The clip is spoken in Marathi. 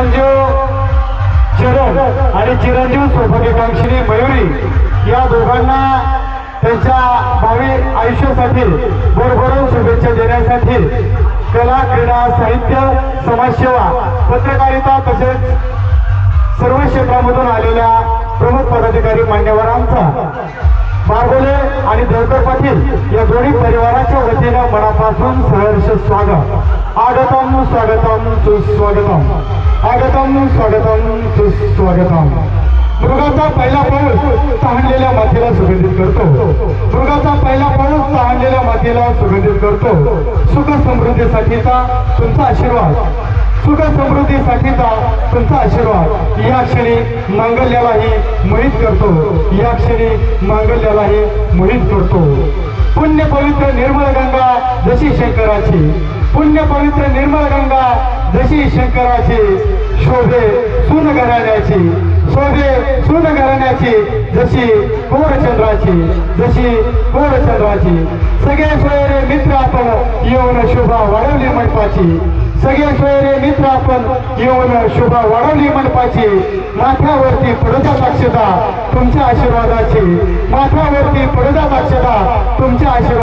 चिरंजीव चरण आणि चिरंजीव सौभाग्यकांक्षिणी मयुरी या दोघांना त्यांच्या भावी आयुष्यासाठी भरभरून शुभेच्छा देण्यासाठी कला क्रीडा साहित्य समाजसेवा पत्रकारिता तसेच सर्व क्षेत्रामधून आलेल्या प्रमुख पदाधिकारी मान्यवरांचा मार्गोले आणि देवकर पाटील या दोन्ही परिवाराच्या वतीनं मनापासून सहर्ष स्वागत. आगतम स्वागतम सुस्वागतम. आगतम स्वागतम सुस्वागतम. मृगाचा पहिला पाऊस तहानलेल्या मातीला सुगंधित करतो. मृगाचा पहिला पाऊस तहानलेल्या मातीला सुगंधित करतो. सुख समृद्धीसाठीचा तुमचा आशीर्वाद. सुख समृद्धीसाठीचा तुमचा आशीर्वाद. या क्षणी मांगल्यालाही मोहित करतो. या क्षणी मांगल्यालाही मोहित करतो. पुण्य पवित्र निर्मळ गंगा जशी शंकराची. पुण्य पवित्र निर्मळ गंगा जशी शंकराची शोभे सून घराण्याची शोभे सून घराण्याची जशी कोरचंद्राची जशी कोरचंद्राची सगळे सोयरे मित्र आपण येऊन शोभा वाढवली मंडपाची. सगळे सोयरे मित्र आपण येऊन शोभा वाढवली मंडपाची. माथ्यावरती पडदा साक्षता तुमच्या आशीर्वादाची. माथ्यावरती पडदा साक्षता तुमच्या आशीर्वाद